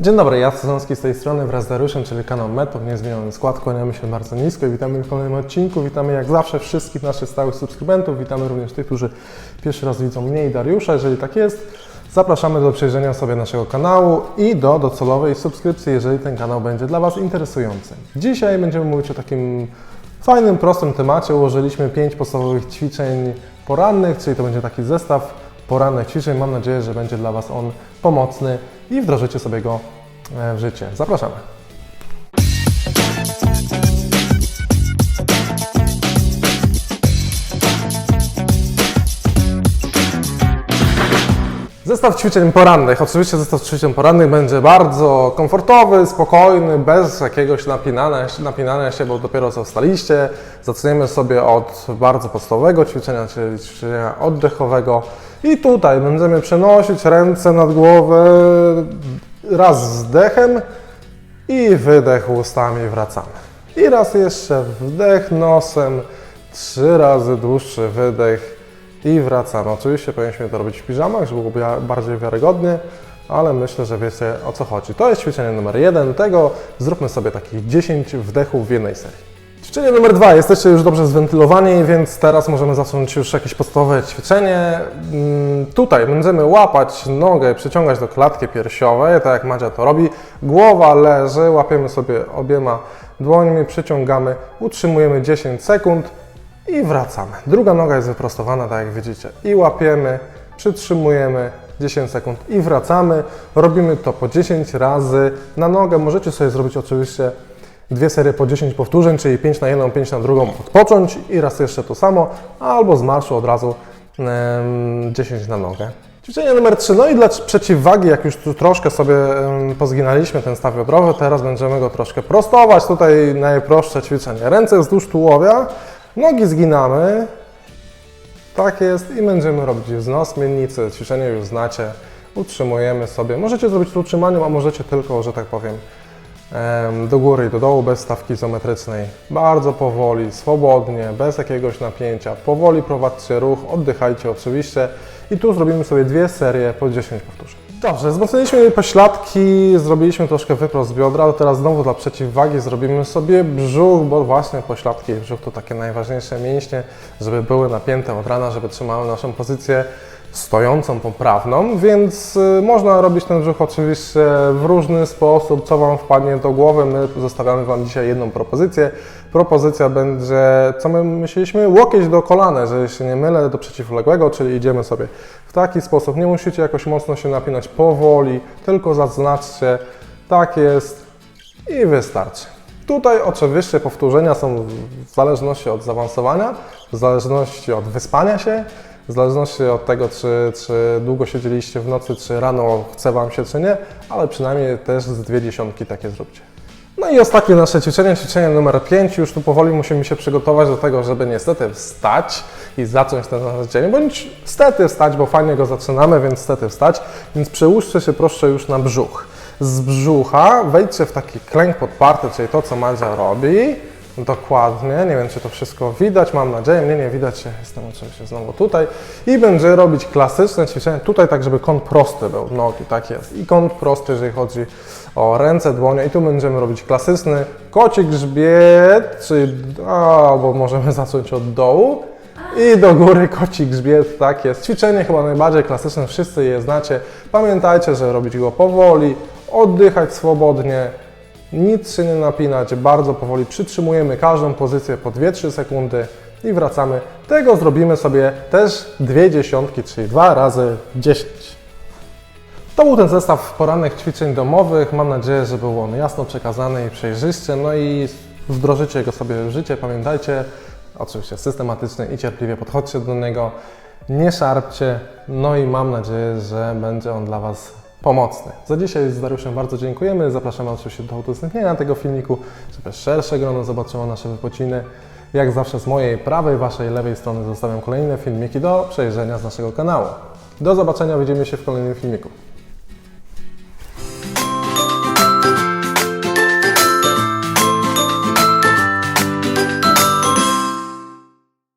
Dzień dobry, ja Sezonski z tej strony wraz z Dariuszem, czyli kanał Metod, niezmieniony skład, kłaniamy się bardzo nisko i witamy w kolejnym odcinku. Witamy jak zawsze wszystkich naszych stałych subskrybentów, witamy również tych, którzy pierwszy raz widzą mnie i Dariusza. Jeżeli tak jest, zapraszamy do przejrzenia sobie naszego kanału i do docelowej subskrypcji, jeżeli ten kanał będzie dla Was interesujący. Dzisiaj będziemy mówić o takim fajnym, prostym temacie. Ułożyliśmy pięć podstawowych ćwiczeń porannych, czyli to będzie taki zestaw porannych ćwiczeń. Mam nadzieję, że będzie dla Was on pomocny i wdrożycie sobie go e, w życie. Zapraszamy. Zestaw ćwiczeń porannych. Oczywiście zestaw ćwiczeń porannych będzie bardzo komfortowy, spokojny, bez jakiegoś napinania, napinania się, bo dopiero co wstaliście. Zaczniemy sobie od bardzo podstawowego ćwiczenia, czyli ćwiczenia oddechowego. I tutaj będziemy przenosić ręce nad głowę raz z wdechem i wydech ustami wracamy. I raz jeszcze wdech nosem, trzy razy dłuższy wydech i wracamy. Oczywiście powinniśmy to robić w piżamach, żeby bia- bardziej wiarygodnie, ale myślę, że wiecie o co chodzi. To jest ćwiczenie numer jeden. Tego zróbmy sobie takich 10 wdechów w jednej serii. Ćwiczenie numer dwa. Jesteście już dobrze zwentylowani, więc teraz możemy zacząć już jakieś podstawowe ćwiczenie. Mm, Tutaj będziemy łapać nogę, przyciągać do klatki piersiowej, tak jak Madzia to robi. Głowa leży, łapiemy sobie obiema dłońmi, przyciągamy, utrzymujemy 10 sekund i wracamy. Druga noga jest wyprostowana, tak jak widzicie. I łapiemy, przytrzymujemy 10 sekund i wracamy. Robimy to po 10 razy na nogę. Możecie sobie zrobić oczywiście dwie serie po 10 powtórzeń, czyli 5 na jedną, 5 na drugą, odpocząć i raz jeszcze to samo, albo z marszu od razu em, 10 na nogę. Ćwiczenie numer 3. No i dla przeciwwagi, jak już tu troszkę sobie pozginaliśmy ten staw biodrowy, teraz będziemy go troszkę prostować. Tutaj najprostsze ćwiczenie. Ręce wzdłuż tułowia, nogi zginamy. Tak jest i będziemy robić wznos miennicy. Ćwiczenie już znacie. Utrzymujemy sobie. Możecie zrobić to utrzymaniem, a możecie tylko, że tak powiem, em, do góry i do dołu bez stawki izometrycznej. Bardzo powoli, swobodnie, bez jakiegoś napięcia. Powoli prowadźcie ruch, oddychajcie oczywiście. I tu zrobimy sobie dwie serie po 10 powtórzeń. Dobrze, wzmocniliśmy pośladki, zrobiliśmy troszkę wyprost biodra, teraz znowu dla przeciwwagi zrobimy sobie brzuch, bo właśnie pośladki i brzuch to takie najważniejsze mięśnie, żeby były napięte od rana, żeby trzymały naszą pozycję stojącą, poprawną, więc y, można robić ten brzuch oczywiście w różny sposób, co Wam wpadnie do głowy. My zostawiamy Wam dzisiaj jedną propozycję. Propozycja będzie, co my myśleliśmy, łokieć do kolana, jeżeli się nie mylę, do przeciwległego, czyli idziemy sobie w taki sposób. Nie musicie jakoś mocno się napinać powoli, tylko zaznaczcie, tak jest i wystarczy. Tutaj oczywiście powtórzenia są w zależności od zaawansowania, w zależności od wyspania się, w zależności od tego, czy, czy długo siedzieliście w nocy, czy rano chce Wam się, czy nie, ale przynajmniej też z dwie dziesiątki takie zróbcie. No i ostatnie nasze ćwiczenie, ćwiczenie numer 5. Już tu powoli musimy się przygotować do tego, żeby niestety wstać i zacząć ten nasz dzień, bądź stety wstać, bo fajnie go zaczynamy, więc stety wstać. Więc przełóżcie się proszę już na brzuch. Z brzucha wejdźcie w taki klęk podparty, czyli to, co Madzia robi. Dokładnie, nie wiem, czy to wszystko widać, mam nadzieję, mnie nie widać, jestem oczywiście znowu tutaj. I będzie robić klasyczne ćwiczenie, tutaj tak, żeby kąt prosty był, nogi, tak jest. I kąt prosty, jeżeli chodzi o ręce, dłonie. I tu będziemy robić klasyczny kocik grzbiet, czyli, albo możemy zacząć od dołu. I do góry kocik grzbiet, tak jest. Ćwiczenie chyba najbardziej klasyczne, wszyscy je znacie. Pamiętajcie, że robić go powoli, oddychać swobodnie, nic się nie napinać, bardzo powoli przytrzymujemy każdą pozycję po 2-3 sekundy i wracamy. Tego zrobimy sobie też dwie dziesiątki, czyli 2 razy 10. To był ten zestaw porannych ćwiczeń domowych. Mam nadzieję, że był on jasno przekazany i przejrzysty. No i wdrożycie go sobie w życie. Pamiętajcie, oczywiście systematycznie i cierpliwie podchodźcie do niego. Nie szarpcie. No i mam nadzieję, że będzie on dla Was pomocny. Za dzisiaj z Dariuszem bardzo dziękujemy. Zapraszamy oczywiście do udostępnienia tego filmiku, żeby szersze grono zobaczyło nasze wypociny. Jak zawsze z mojej prawej, Waszej lewej strony zostawiam kolejne filmiki do przejrzenia z naszego kanału. Do zobaczenia, widzimy się w kolejnym filmiku.